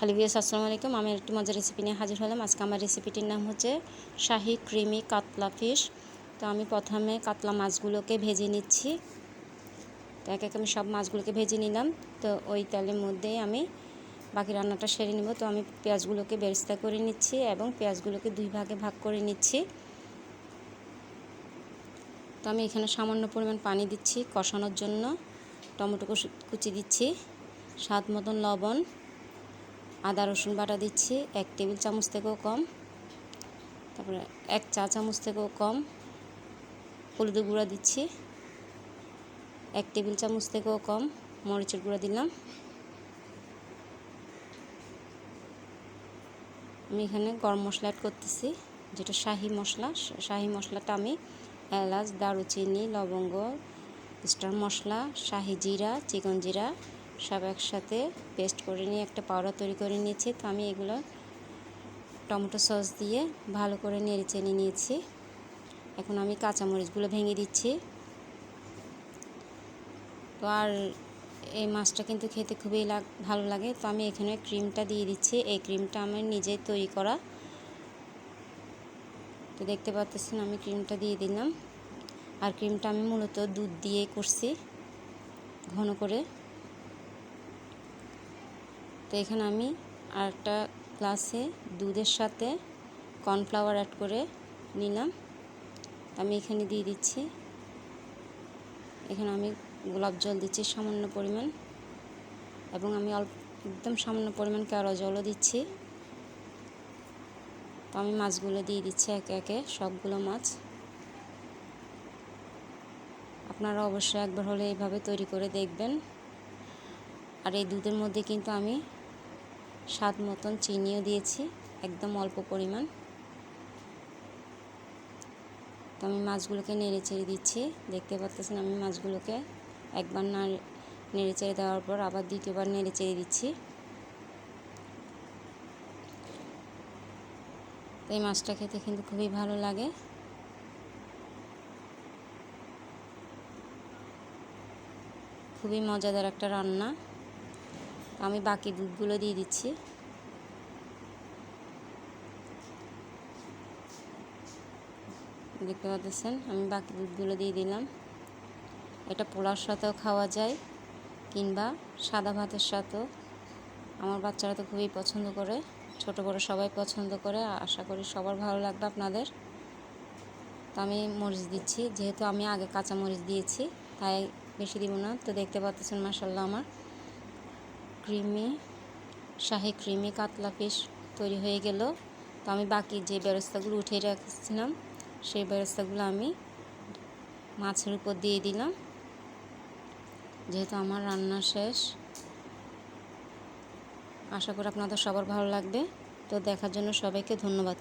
Hello viewers, আসসালামু আলাইকুম। আমি একটি মজার রেসিপি নিয়ে হাজির হলাম। আজকে আমার রেসিপিটির নাম হচ্ছে শাহি ক্রিমি কাতলা ফিশ তো আমি প্রথমে কাতলা মাছগুলোকে ভেজে নিচ্ছি। তো এক এক আমি সব মাছগুলোকে ভেজে নিলাম। তো ওই তেলের মধ্যেই আমি বাকি রান্নাটা সেরে নেব। তো আমি পেঁয়াজগুলোকে বেরেস্তা করে নিচ্ছি এবং পেঁয়াজগুলোকে দুই ভাগে ভাগ করে নিচ্ছি। তো আমি এখানে সামান্য পরিমাণ পানি দিচ্ছি কষানোর জন্য। টমেটো কুচি দিচ্ছি। স্বাদ মতন লবণ। আদা, রসুন বাটা দিচ্ছি, এক টেবিল চামচ থেকেও কম। তারপরে এক চা চামচ থেকেও কম। হলুদ গুঁড়া দিচ্ছি, এক টেবিল চামচ থেকেও কম। মরিচের গুঁড়া দিলাম। আমি এখানে গরম মশলা অ্যাড করতেছি, যেটা শাহি মশলা। শাহি মশলাটা আমি এলাচ, দারুচিনি, লবঙ্গ, স্টার মশলা, শাহি জিরা, চিকন জিরা সব একসাথে পেস্ট করে নিয়ে, একটা পাউডার তৈরি করে নিয়েছি। তো আমি এগুলো টমেটো সস দিয়ে ভালো করে নেড়ে চেনে নিয়েছি। এখন আমি কাঁচামরিচগুলো ভেঙে দিচ্ছি। তো আর এই মাছটা কিন্তু খেতে খুবই লাগ, ভালো লাগে। তো আমি এখানে ক্রিমটা দিয়ে দিচ্ছি। এই ক্রিমটা আমার নিজেই তৈরি করা। তো দেখতে পাচ্ছেন, আমি ক্রিমটা দিয়ে দিলাম। আর ক্রিমটা আমি মূলত দুধ দিয়ে করছি, ঘন করে। তো এখানে আমি আরেকটা গ্লাসে দুধের সাথে কর্নফ্লাওয়ার অ্যাড করে নিলাম। আমি এখানে দিয়ে দিচ্ছি। এখানে আমি গোলাপ জল দিচ্ছি সামান্য পরিমাণ এবং আমি অল্প, একদম সামান্য পরিমাণ কেওড়া জলও দিচ্ছি। তো আমি মাছগুলো দিয়ে দিচ্ছি একে একে, সবগুলো মাছ। আপনারা অবশ্যই একবার হলে এইভাবে তৈরি করে দেখবেন। আর এই দুধের মধ্যে কিন্তু আমি স্বাদ মতন চিনিও দিয়েছি, একদম অল্প পরিমাণ। তো আমি মাছগুলোকে নেড়ে চেড়ে দিচ্ছি। দেখতে পাচ্ছেন আমি মাছগুলোকে একবার না নেড়ে চেড়ে দেওয়ার পর আবার দ্বিতীয়বার নেড়ে চেড়ে দিচ্ছি। এই মাছটা খেতে কিন্তু খুবই ভালো লাগে। খুবই মজাদার একটা রান্না। আমি বাকি দুধগুলো দিয়ে দিচ্ছি। দেখতে পাচ্ছেন, আমি বাকি দুধগুলো দিয়ে দিলাম। এটা পোলার সাথেও খাওয়া যায় কিংবা সাদা ভাতের সাথেও। আমার বাচ্চারা তো খুবই পছন্দ করে, ছোট বড় সবাই পছন্দ করে আশা করি সবার ভালো লাগবে আপনাদের। তো আমি মরিচ দিচ্ছি, যেহেতু আমি আগে কাঁচা মরিচ দিয়েছি, তাই বেশি দিব না। তো দেখতে পাচ্ছেন মাসাল্লাহ আমার ক্রিমি, শাহী ক্রিমি কাতলা ফিশ তৈরি হয়ে গেল। তো আমি বাকি যে ব্যবস্থাগুলো উঠিয়ে রাখছিলাম, সেই ব্যবস্থাগুলো আমি মাছের উপর দিয়ে দিলাম। যেহেতু আমার রান্না শেষ, আশা করি আপনাদের সবার ভালো লাগবে। তো দেখার জন্য সবাইকে ধন্যবাদ।